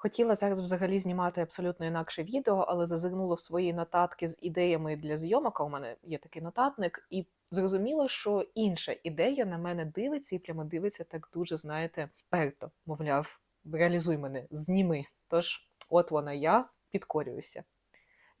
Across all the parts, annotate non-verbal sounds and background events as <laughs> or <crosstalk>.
Хотіла зараз взагалі знімати абсолютно інакше відео, але зазирнула в свої нотатки з ідеями для зйомок. У мене є такий нотатник, і зрозуміла, що інша ідея на мене дивиться і прямо дивиться так дуже, знаєте, вперто. Мовляв, реалізуй мене, зніми. Тож, от вона я підкорююся.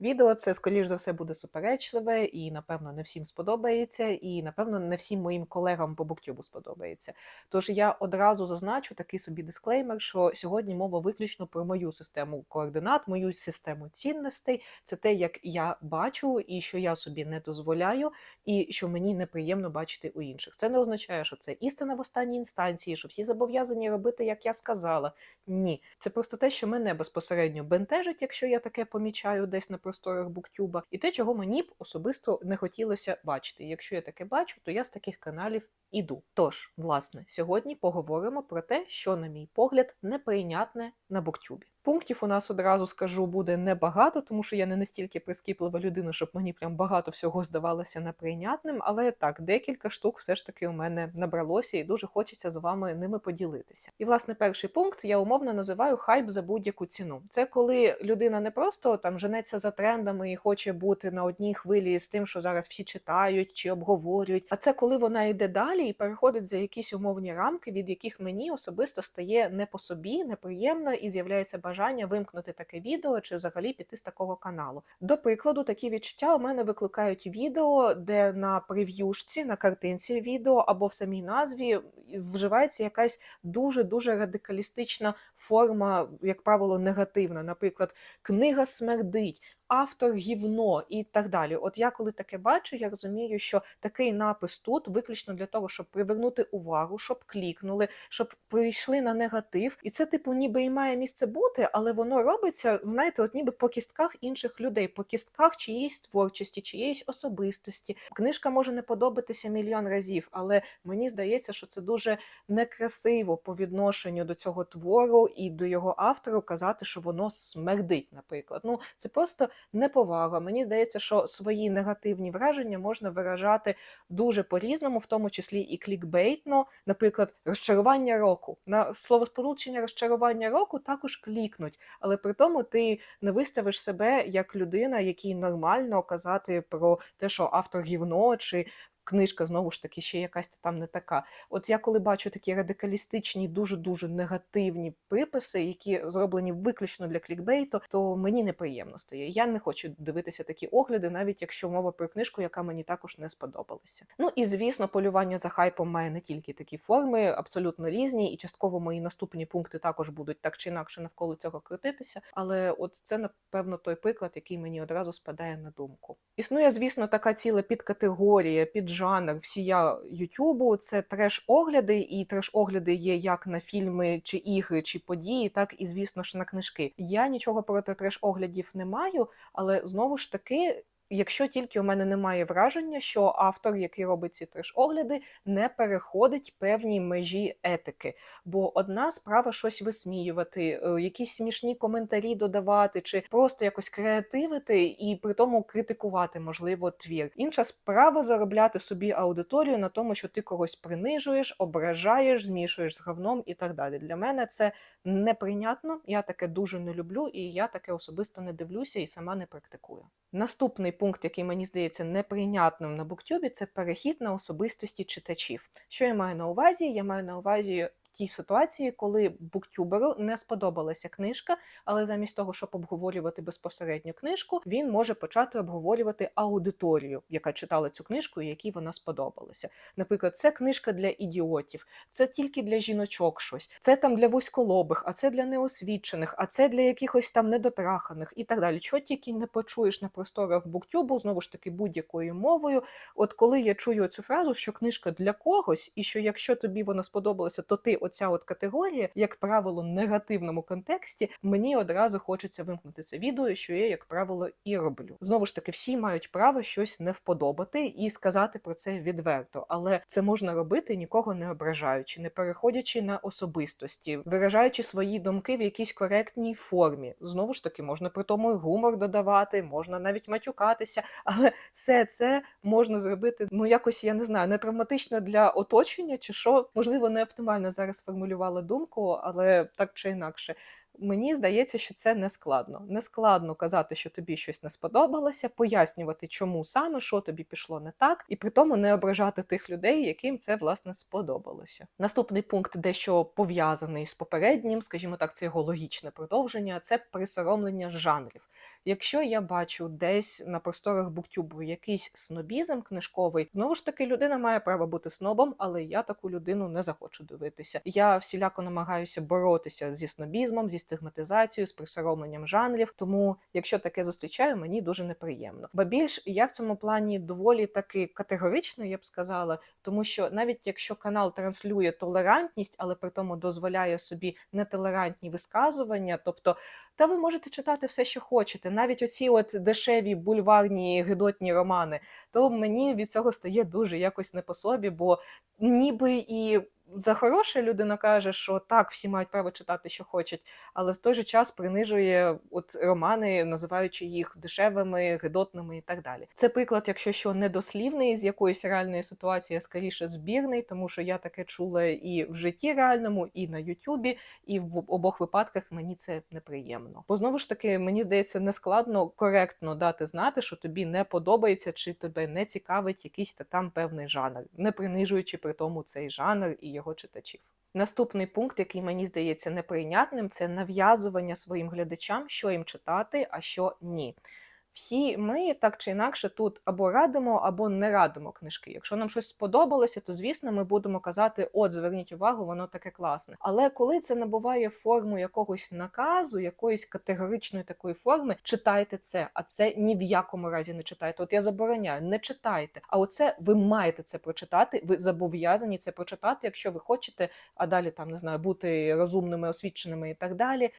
Відео це, скоріш за все, буде суперечливе, і, напевно, не всім сподобається, і, напевно, не всім моїм колегам по буктюбу сподобається. Тож я одразу зазначу такий собі дисклеймер, що сьогодні мова виключно про мою систему координат, мою систему цінностей. Це те, як я бачу, і що я собі не дозволяю, і що мені неприємно бачити у інших. Це не означає, що це істина в останній інстанції, що всі зобов'язані робити, як я сказала. Ні, це просто те, що мене безпосередньо бентежить, якщо я таке помічаю десь на просторах буктюба, і те, чого мені б особисто не хотілося бачити. Якщо я таке бачу, то я з таких каналів іду. Тож, власне, сьогодні поговоримо про те, що, на мій погляд, неприйнятне на буктюбі. Пунктів у нас одразу скажу буде небагато, тому що я не настільки прискіплива людина, щоб мені прям багато всього здавалося неприйнятним. Але так, декілька штук все ж таки у мене набралося, і дуже хочеться з вами ними поділитися. І власне перший пункт я умовно називаю хайп за будь-яку ціну. Це коли людина не просто там женеться за трендами і хоче бути на одній хвилі з тим, що зараз всі читають чи обговорюють. А це коли вона йде далі і переходить за якісь умовні рамки, від яких мені особисто стає не по собі, неприємно і з'являється бажання вимкнути таке відео чи взагалі піти з такого каналу. До прикладу, такі відчуття у мене викликають відео, де на прев'юшці, на картинці відео або в самій назві вживається якась дуже дуже радикалістична форма, як правило, негативна. Наприклад, книга смердить. Автор гівно і так далі. От я коли таке бачу, я розумію, що такий напис тут виключно для того, щоб привернути увагу, щоб клікнули, щоб прийшли на негатив. І це, типу, ніби і має місце бути, але воно робиться, знаєте, от ніби по кістках інших людей, по кістках чиїсь творчості, чиєїсь особистості. Книжка може не подобатися мільйон разів, але мені здається, що це дуже некрасиво по відношенню до цього твору і до його автору казати, що воно смердить, наприклад. Ну, це просто неповага. Мені здається, що свої негативні враження можна виражати дуже по-різному, в тому числі і клікбейтно, наприклад, розчарування року. На словосполучення розчарування року також клікнуть, але при тому ти не виставиш себе як людина, якій нормально казати про те, що автор гівно чи. Книжка знову ж таки ще якась там не така. От я коли бачу такі радикалістичні, дуже дуже негативні приписи, які зроблені виключно для клікбейту, то мені неприємно стає. Я не хочу дивитися такі огляди, навіть якщо мова про книжку, яка мені також не сподобалася. Ну і звісно, полювання за хайпом має не тільки такі форми, абсолютно різні, і частково мої наступні пункти також будуть так чи інакше навколо цього крутитися. Але от це напевно той приклад, який мені одразу спадає на думку. Існує, звісно, така ціла підкатегорія, піджанр всія Ютубу. Це треш-огляди, і треш-огляди є як на фільми чи ігри, чи події, так і звісно ж на книжки. Я нічого проти треш-оглядів не маю, але знову ж таки. Якщо тільки у мене немає враження, що автор, який робить ці треш-огляди, не переходить певні межі етики. Бо одна справа щось висміювати, е, якісь смішні коментарі додавати, чи просто якось креативити і при тому критикувати, можливо, твір. Інша справа заробляти собі аудиторію на тому, що ти когось принижуєш, ображаєш, змішуєш з говном і так далі. Для мене це неприйнятно. Я таке дуже не люблю, і я таке особисто не дивлюся і сама не практикую. Наступний пункт, який мені здається неприйнятним на буктюбі, це перехід на особистості читачів. Що я маю на увазі? Я маю на увазі тій ситуації, коли буктюберу не сподобалася книжка, але замість того, щоб обговорювати безпосередньо книжку, він може почати обговорювати аудиторію, яка читала цю книжку і якій вона сподобалася. Наприклад, це книжка для ідіотів, це тільки для жіночок щось, це там для вузьколобих, а це для неосвічених, а це для якихось там недотраханих і так далі. Що тільки не почуєш на просторах буктюбу, знову ж таки будь-якою мовою. От коли я чую цю фразу, що книжка для когось, і що якщо тобі вона сподобалася, то ти оця от категорія, як правило, в негативному контексті, мені одразу хочеться вимкнути це відео, що я, як правило, і роблю. Знову ж таки, всі мають право щось не вподобати і сказати про це відверто, але це можна робити нікого не ображаючи, не переходячи на особистості, виражаючи свої думки в якійсь коректній формі. Знову ж таки, можна при тому і гумор додавати, можна навіть матюкатися, але все це можна зробити ну якось, я не знаю, не травматично для оточення, чи що можливо не оптимально зараз сформулювала думку, але так чи інакше. Мені здається, що це не складно. Не складно казати, що тобі щось не сподобалося, пояснювати, чому саме, що тобі пішло не так, і при тому не ображати тих людей, яким це власне сподобалося. Наступний пункт, дещо пов'язаний з попереднім, скажімо так, це його логічне продовження, це присоромлення жанрів. Якщо я бачу десь на просторах буктюбу якийсь снобізм книжковий, знову ж таки людина має право бути снобом, але я таку людину не захочу дивитися. Я всіляко намагаюся боротися зі снобізмом, зі стигматизацією, з присоромленням жанрів. Тому, якщо таке зустрічаю, мені дуже неприємно. Ба більш я в цьому плані доволі таки категорично, я б сказала, тому що навіть якщо канал транслює толерантність, але при тому дозволяє собі нетолерантні висказування, тобто. Та ви можете читати все, що хочете, навіть оці от дешеві бульварні гидотні романи, то мені від цього стає дуже якось не по собі, бо ніби і за хороше людина каже, що так, всі мають право читати, що хочуть, але в той же час принижує от романи, називаючи їх дешевими, гидотними і так далі. Це приклад, якщо що недослівний з якоїсь реальної ситуації, а скоріше збірний, тому що я таке чула і в житті реальному, і на Ютубі, і в обох випадках мені це неприємно. Бо знову ж таки, мені здається, нескладно коректно дати знати, що тобі не подобається чи тебе не цікавить якийсь та там певний жанр, не принижуючи при тому цей жанр і його читачів. Наступний пункт, який мені здається неприйнятним, це нав'язування своїм глядачам, що їм читати, а що ні. Всі ми так чи інакше тут або радимо, або не радимо книжки. Якщо нам щось сподобалося, то звісно ми будемо казати: от, зверніть увагу, воно таке класне. Але коли це набуває форму якогось наказу, якоїсь категоричної такої форми, читайте це, а це ні в якому разі не читайте. От я забороняю, не читайте. А оце ви маєте це прочитати. Ви зобов'язані це прочитати, якщо ви хочете, а далі там не знаю, бути розумними, освіченими і так далі.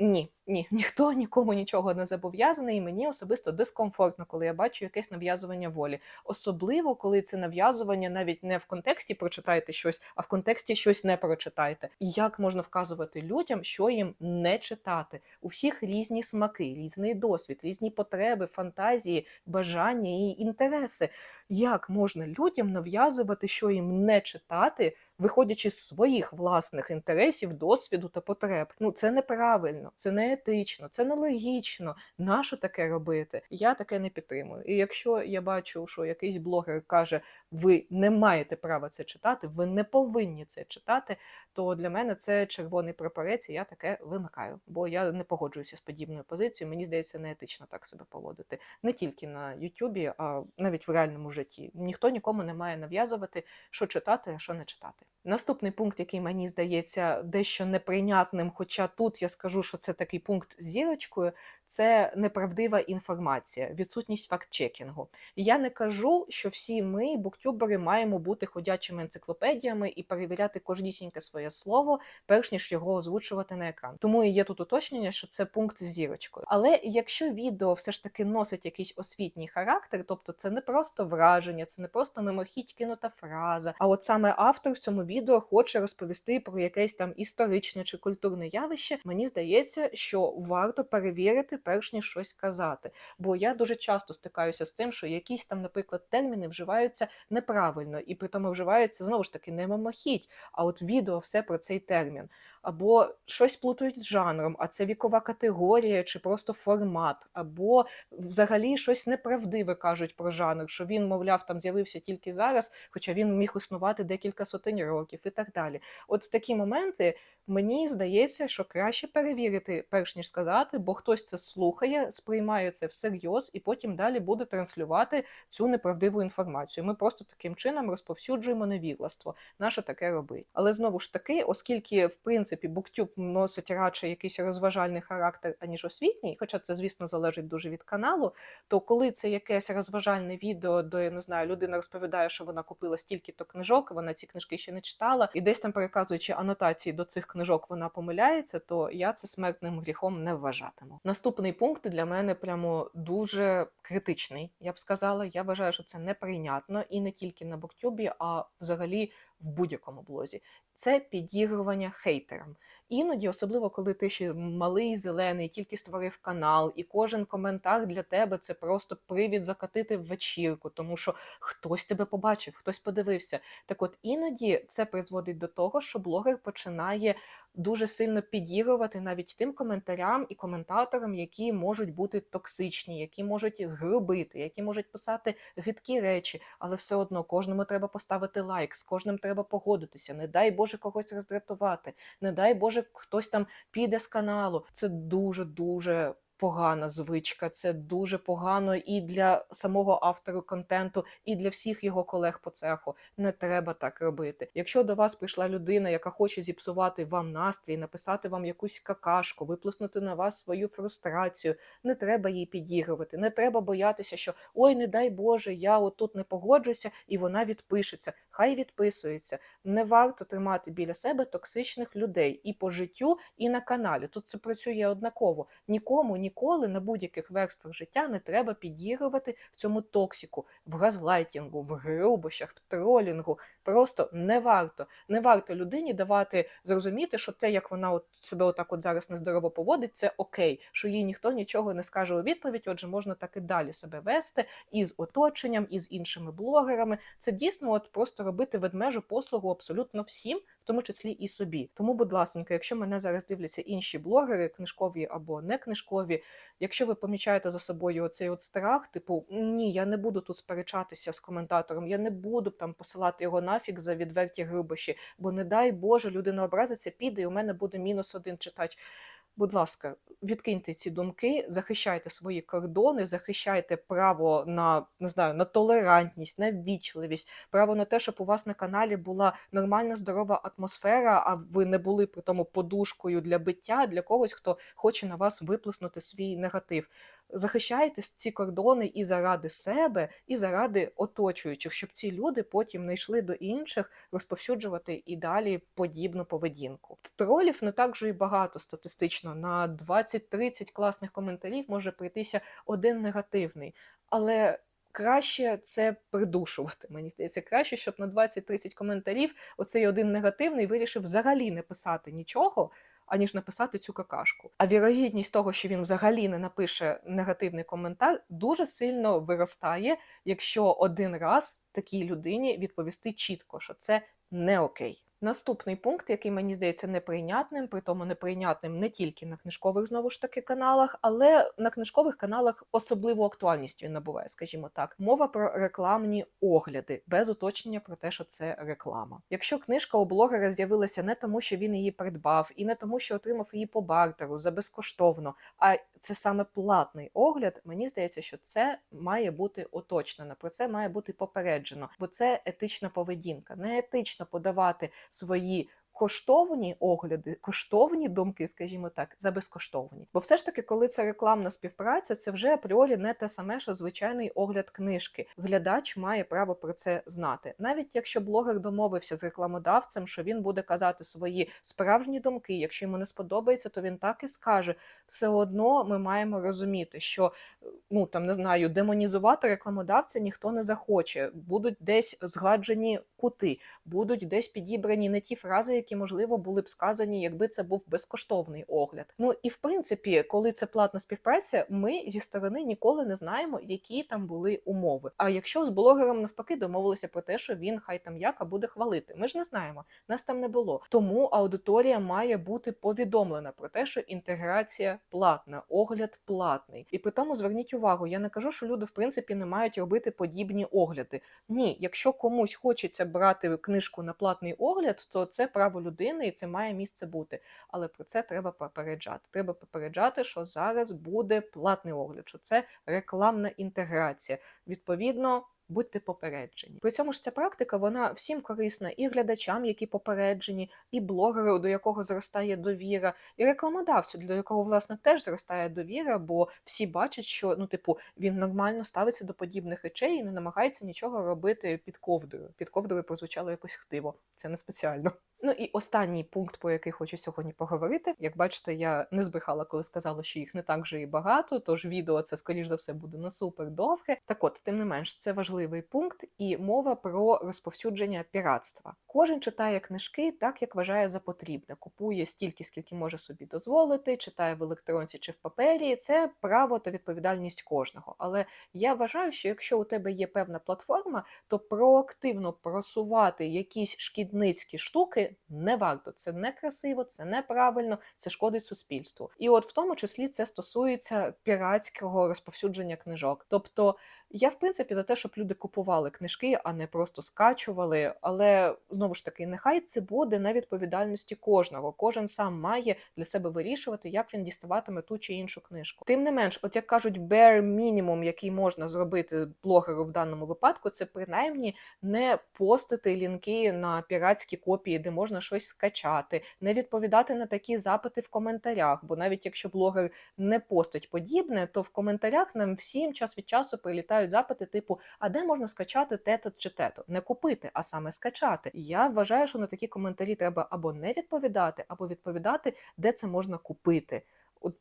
Ні, ні, <laughs> ніхто нікому нічого не зобов'язаний, і мені особисто дискомфортно, коли я бачу якесь нав'язування волі. Особливо, коли це нав'язування навіть не в контексті прочитайте щось, а в контексті щось не прочитайте. Як можна вказувати людям, що їм не читати? У всіх різні смаки, різний досвід, різні потреби, фантазії, бажання і інтереси. Як можна людям нав'язувати, що їм не читати? Виходячи з своїх власних інтересів, досвіду та потреб, ну це неправильно, це не етично, це нелогічно. Нащо таке робити? Я таке не підтримую. І якщо я бачу, що якийсь блогер каже, ви не маєте права це читати, ви не повинні це читати, то для мене це червоний прапорець, і я таке вимикаю, бо я не погоджуюся з подібною позицією. Мені здається, неетично так себе поводити не тільки на Ютубі, а навіть в реальному житті. Ніхто нікому не має нав'язувати, що читати, а що не читати. Наступний пункт, який мені здається дещо неприйнятним, хоча тут я скажу, що це такий пункт з зірочкою, це неправдива інформація, відсутність факт-чекінгу. Я не кажу, що всі ми, буктюбери, маємо бути ходячими енциклопедіями і перевіряти кожнісіньке своє слово, перш ніж його озвучувати на екран. Тому і є тут уточнення, що це пункт з зірочкою. Але якщо відео все ж таки носить якийсь освітній характер, тобто це не просто враження, це не просто мимохідь кинута фраза, а от саме автор в цьому відео хоче розповісти про якесь там історичне чи культурне явище, мені здається, що варто перевірити перш ніж щось казати. Бо я дуже часто стикаюся з тим, що якісь там, наприклад, терміни вживаються неправильно, і при тому вживаються знову ж таки не мимохідь, а от відео все про цей термін. Або щось плутають з жанром, а це вікова категорія чи просто формат, або взагалі щось неправдиве кажуть про жанр, що він, мовляв, там з'явився тільки зараз, хоча він міг існувати декілька сотень років і так далі. От такі моменти мені здається, що краще перевірити, перш ніж сказати, бо хтось це слухає, сприймає це всерйоз і потім далі буде транслювати цю неправдиву інформацію. Ми просто таким чином розповсюджуємо невігластво. Нащо таке робить? Але знову ж таки, оскільки в принципі буктюб носить радше якийсь розважальний характер, аніж освітній, хоча це, звісно, залежить дуже від каналу, то коли це якесь розважальне відео, де я не знаю, людина розповідає, що вона купила стільки-то книжок, вона ці книжки ще не читала, і десь там переказуючи анотації до цих книжок, вона помиляється, то я це смертним гріхом не вважатиму. Наступний пункт для мене прямо дуже критичний. Я б сказала, я вважаю, що це неприйнятно і не тільки на Буктюбі, а взагалі в будь-якому блозі. Це підігрування хейтерам. Іноді, особливо коли ти ще малий, зелений, тільки створив канал, і кожен коментар для тебе це просто привід закатити в вечірку, тому що хтось тебе побачив, хтось подивився. Так от іноді це призводить до того, що блогер починає дуже сильно підігрувати навіть тим коментарям і коментаторам, які можуть бути токсичні, які можуть грубити, які можуть писати гидкі речі, але все одно кожному треба поставити лайк, з кожним треба погодитися. Не дай Боже когось роздратувати, не дай Боже, хтось там піде з каналу. Це дуже дуже. Погана звичка, це дуже погано і для самого автору контенту, і для всіх його колег по цеху. Не треба так робити. Якщо до вас прийшла людина, яка хоче зіпсувати вам настрій, написати вам якусь какашку, виплеснути на вас свою фрустрацію, не треба їй підігрувати, не треба боятися, що ой, не дай Боже, я отут не погоджуюся, і вона відпишеться. Хай відписується. Не варто тримати біля себе токсичних людей і по життю, і на каналі. Тут це працює однаково. Нікому ніколи на будь-яких верствах життя не треба підігрувати в цьому токсику, в газлайтінгу, в грубощах, в тролінгу. Просто не варто. Не варто людині давати зрозуміти, що те, як вона от себе отак от зараз нездорово поводить, це окей, що їй ніхто нічого не скаже у відповідь. Отже, можна так і далі себе вести із оточенням, із іншими блогерами. Це дійсно от просто робити ведмежу послугу абсолютно всім, тому числі і собі. Тому, будь ласка, якщо мене зараз дивляться інші блогери, книжкові або не книжкові, якщо ви помічаєте за собою оцей от страх, типу ні, я не буду тут сперечатися з коментатором, я не буду там посилати його нафіг за відверті грубощі, бо не дай Боже, людина образиться, піде, і у мене буде мінус один читач. Будь ласка, відкиньте ці думки, захищайте свої кордони, захищайте право на не знаю, на толерантність, на ввічливість, право на те, щоб у вас на каналі була нормальна здорова атмосфера, а ви не були при тому подушкою для биття для когось, хто хоче на вас виплеснути свій негатив. Захищайте ці кордони і заради себе, і заради оточуючих, щоб ці люди потім не йшли до інших розповсюджувати і далі подібну поведінку. Тролів не так же і багато статистично. На 20-30 класних коментарів може прийтися один негативний, але. Краще це придушувати. Мені здається, краще, щоб на 20-30 коментарів оцей один негативний вирішив взагалі не писати нічого, аніж написати цю какашку. А вірогідність того, що він взагалі не напише негативний коментар, дуже сильно виростає, якщо один раз такій людині відповісти чітко, що це не окей. Наступний пункт, який мені здається неприйнятним, при тому неприйнятним не тільки на книжкових знову ж таки каналах, але на книжкових каналах особливу актуальність він набуває, скажімо так. Мова про рекламні огляди без уточнення про те, що це реклама. Якщо книжка у блогера з'явилася не тому, що він її придбав, і не тому, що отримав її по бартеру за безкоштовно, а це саме платний огляд, мені здається, що це має бути уточнено. Про це має бути попереджено, бо це етична поведінка. Не етично подавати свої коштовні огляди, коштовні думки, скажімо так, за безкоштовні. Бо все ж таки, коли це рекламна співпраця, це вже апріорі не те саме, що звичайний огляд книжки. Глядач має право про це знати. Навіть якщо блогер домовився з рекламодавцем, що він буде казати свої справжні думки, якщо йому не сподобається, то він так і скаже. Все одно ми маємо розуміти, що ну там не знаю, демонізувати рекламодавця ніхто не захоче. Будуть десь згладжені кути, будуть десь підібрані не ті фрази, які можливо були б сказані, якби це був безкоштовний огляд. Ну і в принципі, коли це платна співпраця, ми зі сторони ніколи не знаємо, які там були умови. А якщо з блогером навпаки домовилися про те, що він хай там яка буде хвалити, ми ж не знаємо, нас там не було. Тому аудиторія має бути повідомлена про те, що інтеграція платна, огляд платний. І при тому зверніть увагу, я не кажу, що люди в принципі не мають робити подібні огляди. Ні, якщо комусь хочеться брати книжку на платний огляд, то це право людини і це має місце бути. Але про це треба попереджати. Треба попереджати, що зараз буде платний огляд, що це рекламна інтеграція. Відповідно. Будьте попереджені. При цьому ж ця практика вона всім корисна і глядачам, які попереджені, і блогеру, до якого зростає довіра, і рекламодавцю, до якого власне теж зростає довіра, бо всі бачать, що ну, типу, він нормально ставиться до подібних речей і не намагається нічого робити під ковдрою. Під ковдрою прозвучало якось хтиво. Це не спеціально. Ну і останній пункт, про який хочу сьогодні поговорити. Як бачите, я не збрехала, коли сказала, що їх не так вже і багато. Тож відео це, скоріш за все, буде не супер довге. Так от, тим не менш, це важливий пункт, і мова про розповсюдження піратства. Кожен читає книжки так, як вважає за потрібне. Купує стільки, скільки може собі дозволити, читає в електронці чи в папері. Це право та відповідальність кожного. Але я вважаю, що якщо у тебе є певна платформа, то проактивно просувати якісь шкідницькі штуки не варто. Це не красиво, це неправильно, це шкодить суспільству. І от в тому числі це стосується піратського розповсюдження книжок. Тобто я, в принципі, за те, щоб люди купували книжки, а не просто скачували. Але знову ж таки, нехай це буде на відповідальності кожного. Кожен сам має для себе вирішувати, як він діставатиме ту чи іншу книжку. Тим не менш, от як кажуть, bare мінімум, який можна зробити блогеру в даному випадку, це принаймні не постити лінки на піратські копії, де можна щось скачати, не відповідати на такі запити в коментарях. Бо навіть якщо блогер не постить подібне, то в коментарях нам всім час від часу прилітають запити, типу, а де можна скачати тето чи тето? Не купити, а саме скачати. Я вважаю, що на такі коментарі треба або не відповідати, або відповідати, де це можна купити.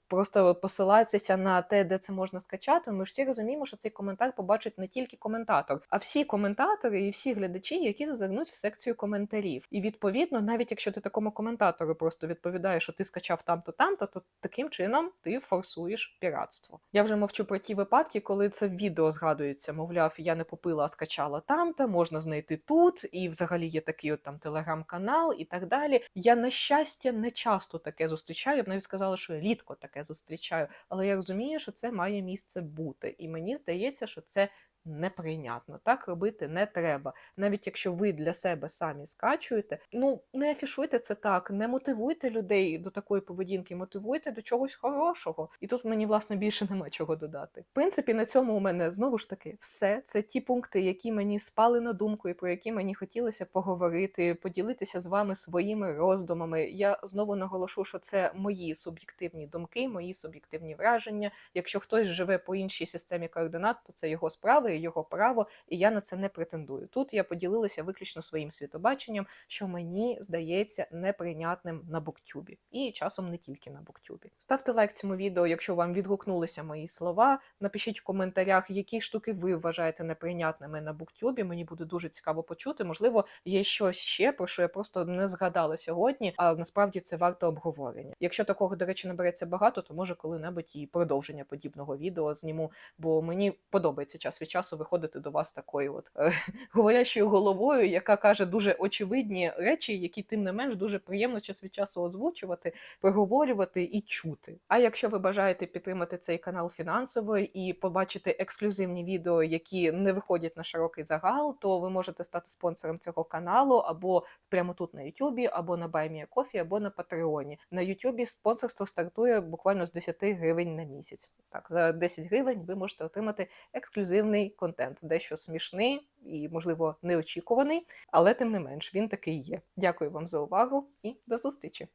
Просто посилатися на те, де це можна скачати. Ми ж всі розуміємо, що цей коментар побачить не тільки коментатор, а всі коментатори і всі глядачі, які зазирнуть в секцію коментарів. І відповідно, навіть якщо ти такому коментатору просто відповідаєш, що ти скачав там-то, там-то, то таким чином ти форсуєш піратство. Я вже мовчу про ті випадки, коли це відео згадується, мовляв, я не купила, а скачала там-то, можна знайти тут, і взагалі є такий от там телеграм-канал і так далі. Я на щастя не часто таке зустрічаю. Я б навіть сказала, що я рідко таке зустрічаю, але я розумію, що це має місце бути, і мені здається, що це неприйнятно. Так робити не треба. Навіть якщо ви для себе самі скачуєте, ну не афішуйте це так, не мотивуйте людей до такої поведінки, мотивуйте до чогось хорошого. І тут мені власне більше <laughs> нема чого додати. В принципі, на цьому у мене знову ж таки все. Це ті пункти, які мені спали на думку, і про які мені хотілося поговорити, поділитися з вами своїми роздумами. Я знову наголошу, що це мої суб'єктивні думки, мої суб'єктивні враження. Якщо хтось живе по іншій системі координат, то це його справа і його право, і я на це не претендую. Тут я поділилася виключно своїм світобаченням, що мені здається неприйнятним на буктюбі, і часом не тільки на буктюбі. Ставте лайк цьому відео, якщо вам відгукнулися мої слова. Напишіть в коментарях, які штуки ви вважаєте неприйнятними на буктюбі. Мені буде дуже цікаво почути. Можливо, є щось ще, про що я просто не згадала сьогодні, а насправді це варто обговорення. Якщо такого, до речі, набереться багато, то може коли-небудь і продовження подібного відео зніму, бо мені подобається час від часу виходити до вас такою, от е, <laughs> говорящою головою, яка каже дуже очевидні речі, які тим не менш дуже приємно час від часу озвучувати, проговорювати і чути. А якщо ви бажаєте підтримати цей канал фінансово і побачити ексклюзивні відео, які не виходять на широкий загал, то ви можете стати спонсором цього каналу або прямо тут на Ютубі, або на BuyMeACoffee, або на Патреоні. На Ютубі спонсорство стартує буквально з 10 гривень на місяць. Так, за 10 гривень ви можете отримати ексклюзивний контент, дещо смішний і, можливо, неочікуваний, але тим не менш він такий є. Дякую вам за увагу і до зустрічі!